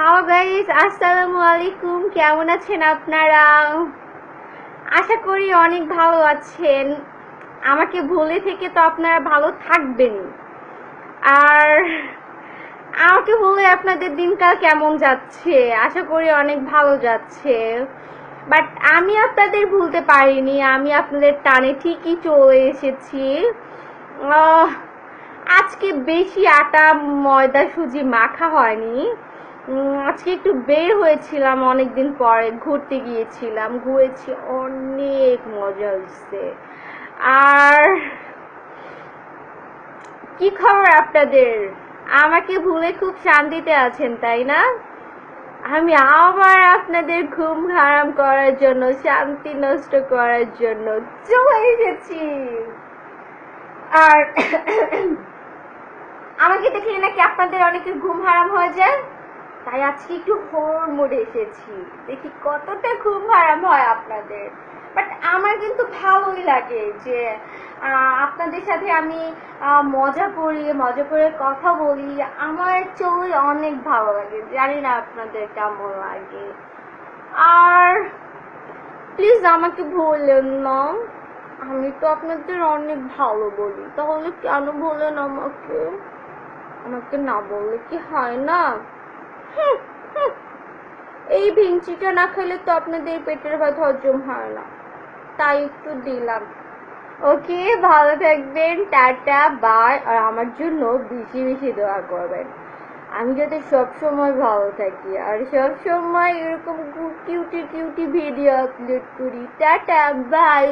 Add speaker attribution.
Speaker 1: Hello guys আসসালামু আলাইকুম কেমন আছেন আপনারা? আশা করি অনেক ভালো আছেন। আমাকে ভুলে থেকে তো আপনারা ভালো থাকবেন। আর আমাকে বলে আপনাদের দিনকাল কেমন যাচ্ছে? আশা করি অনেক ভালো যাচ্ছে। বাট আমি আপনাদের ভুলতে পারিনি। আমি আপনাদের টানে ঠিকই চলে এসেছি। আজকে বেশি আটা, ময়দা, সুজি মাখা হয়নি। আজকে একটু বের হয়েছিলাম অনেকদিন পরে, ঘুরতে গিয়েছিলাম, ঘুরেছি অনেক মজা হয়েছে। আর কি খবর আপনাদের? আমাকে ভুলে খুব শান্তিতে আছেন, তাই না? আমি আবার আপনাদের ঘুম হারাম করার জন্য, শান্তি নষ্ট করার জন্য চলে এসেছি। আর আমাকে দেখলে নাকি আপনাদের অনেকের ঘুম হারাম হয়ে যায়? তাই আজকে একটু হোর মোড়ে এসেছি। দেখি কতটা খুব হারাম হয় আপনাদের। বাট আমার কিন্তু ভালোই লাগে যে আপনাদের সাথে আমি মজা করি, মজা করে কথা বলি। আমার চলে অনেক ভালো লাগে। জানি না আপনাদের কেমন লাগে। আর প্লিজ আমাকে বললেন না। আমি তো আপনাদের অনেক ভালো বলি। তাহলে কেন বলেন আমাকে? আমাকে না বললে কি হয় না। এই ভিঞ্চিটা না খেলে তো আপনাদের পেটের ভাত হজম হয় না। তাই একটু দিলাম। ওকে, ভালো থাকবেন, টাটা, বাই, আর আমার জন্য বেশি বেশি দোয়া করবেন। আমি যাতে সব সময় ভালো থাকি, আর সব সময় এরকম কিউটি কিউটি ভিডিও আপলোড করি। Tata, bye.